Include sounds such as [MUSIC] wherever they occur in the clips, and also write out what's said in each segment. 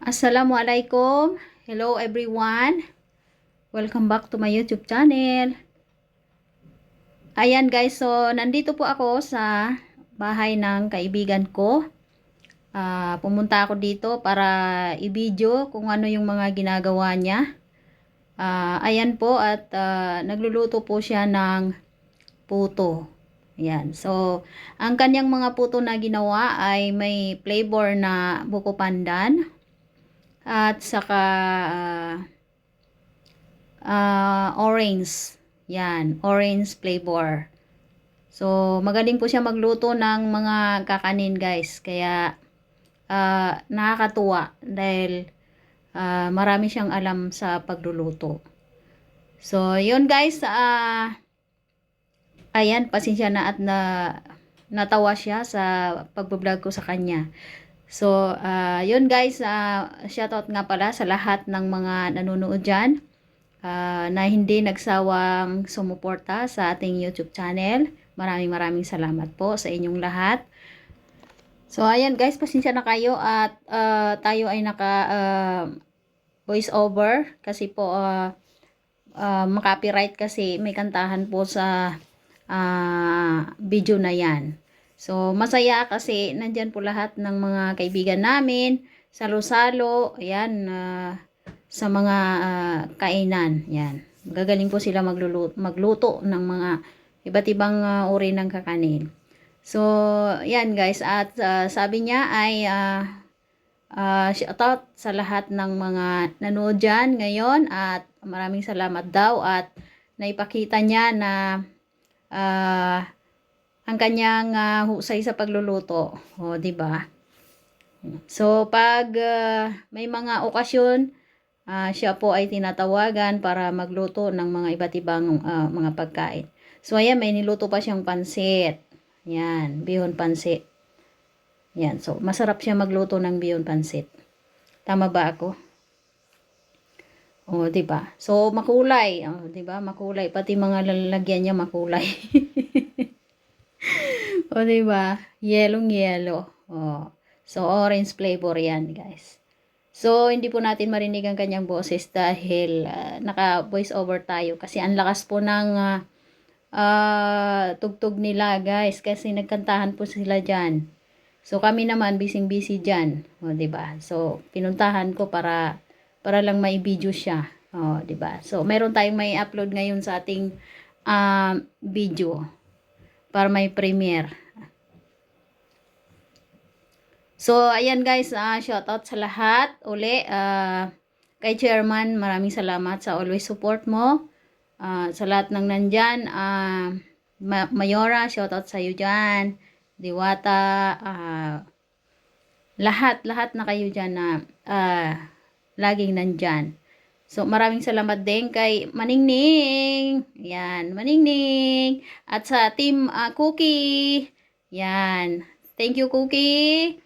Assalamualaikum. Hello everyone. Welcome back to my YouTube channel. Ayan guys, so nandito po ako sa bahay ng kaibigan ko. Ah, pumunta ako dito para i-video kung ano yung mga ginagawa niya. Ah, ayan po at ah, nagluluto po siya ng puto. Ayan. So, ang kanyang mga puto na ginawa ay may flavor na buko pandan at saka ah, ah, orange. Yan, orange flavor. So, magaling po siya magluto ng mga kakanin, guys. Kaya ah, nakakatuwa dahil ah, marami siyang alam sa pagluluto. So, yun guys, ah ayan, pasensya na at na natawa siya sa pagbablog ko sa kanya. So, ah, yun guys, uh, shoutout nga pala sa lahat ng mga nanonood dyan ah, na hindi nagsawang sumuporta sa ating YouTube channel. Maraming maraming salamat po sa inyong lahat. So, ayan guys, pasensya na kayo at ah, tayo ay naka ah, voice over kasi po ah, ah, makapiright kasi may kantahan po sa ah, video na yan. So, masaya kasi nandyan po lahat ng mga kaibigan namin, salo-salo, ayan, ah, sa mga ah, kainan, yan. Gagaling po sila magluluto, magluto ng mga iba't ibang ah, uri ng kakanin. So, yan guys, at ah, sabi niya ay ah, ah, shoutout sa lahat ng mga nanood dyan ngayon at maraming salamat daw at naipakita niya na ah, ang kanyang ah, husay sa pagluluto. O, di ba? So, pag ah, may mga okasyon, ah, siya po ay tinatawagan para magluto ng mga iba't ibang ah, mga pagkain. So, ayan, may niluto pa siyang pansit. Yan, bihon pansit. Yan, so, masarap siya magluto ng bihon pansit. Tama ba ako? O, di ba? So, makulay. O, di ba? Makulay. Pati mga lalagyan niya makulay. [LAUGHS] o, di ba? Yelong yellow. O. So, orange flavor yan, guys. So, hindi po natin marinig ang kanyang boses dahil ah, naka-voice over tayo. Kasi ang lakas po ng ah, ah, tugtog nila, guys. Kasi nagkantahan po sila dyan. So, kami naman, busy-busy dyan. O, 'di ba So, pinuntahan ko para para lang may video siya. O, 'di ba So, meron tayong may upload ngayon sa ating ah, video para may premiere. So, ayan guys, ah shoutout sa lahat. Uli, ah, kay chairman, maraming salamat sa always support mo. Ah, sa lahat ng nandyan, ah, Ma- Mayora, shoutout sa iyo dyan. Diwata, ah, lahat, lahat na kayo dyan na ah, laging nandyan. So, maraming salamat din kay Maningning. Yan, Maningning. At sa team ah, Cookie. Yan. Thank you, Cookie.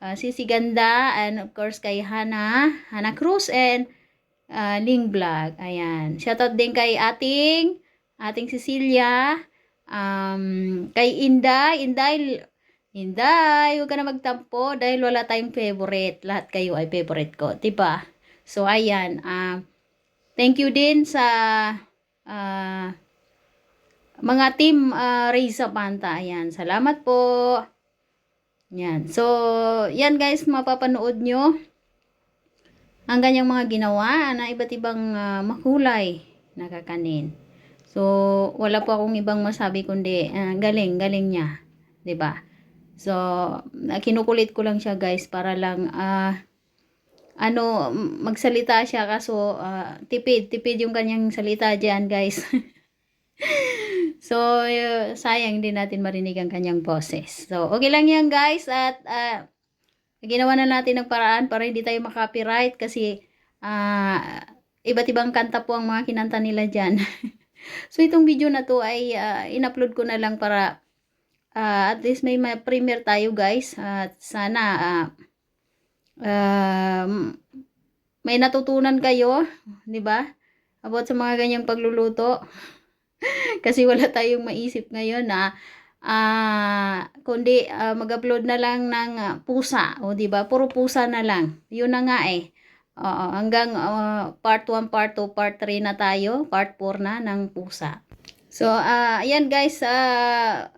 Ah, Sisi Ganda. And of course, kay Hana. Hana Cruz and ah, Ling Vlog. Ayan. Shoutout din kay ating, ating Cecilia. Um, kay Inday. Inday, Inday, huwag ka na magtampo dahil wala tayong favorite. Lahat kayo ay favorite ko. Diba? So, ayan. ah thank you din sa ah, mga team uh, Reza Panta. Ayan. Salamat po. Yan. So, yan guys, mapapanood nyo ang ganyang mga ginawa na iba't ibang ah, makulay na kakanin. So, wala po akong ibang masabi kundi ah, galing, galing niya. ba? So, ah, kinukulit ko lang siya guys para lang ah ano, magsalita siya kaso ah, tipid, tipid yung kanyang salita diyan guys. [LAUGHS] so, uh, sayang din natin marinig ang kanyang boses. So, okay lang yan guys at ah, ginawa na natin ng paraan para hindi tayo makapiright kasi ah, iba't ibang kanta po ang mga kinanta nila dyan. [LAUGHS] so, itong video na to ay ah, in-upload ko na lang para ah, at least may ma- premiere tayo guys. At sana ah, um, may natutunan kayo, di ba? About sa mga ganyang pagluluto. [LAUGHS] kasi wala tayong maisip ngayon na ah kundi ah, mag-upload na lang ng ah, pusa, o di ba? Puro pusa na lang. 'Yun na nga eh. Oo, hanggang ah, part 1, part 2, part 3 na tayo, part 4 na ng pusa. So, ah ayan guys, ah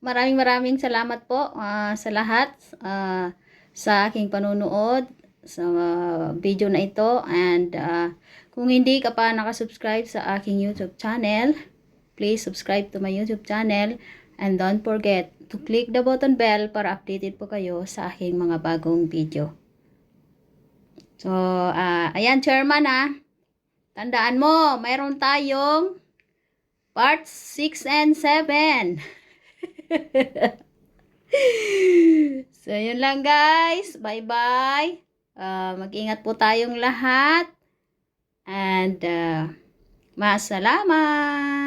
maraming maraming salamat po ah, sa lahat ah, sa aking panunood sa ah, video na ito and ah, kung hindi ka pa nakasubscribe sa aking YouTube channel, please subscribe to my YouTube channel and don't forget to click the button bell para updated po kayo sa aking mga bagong video. So, ah ayan chairman ah. Tandaan mo, mayroon tayong parts 6 and 7. [LAUGHS] so, yun lang guys. Bye-bye. Ah, mag-ingat po tayong lahat. And, uh, masalamat!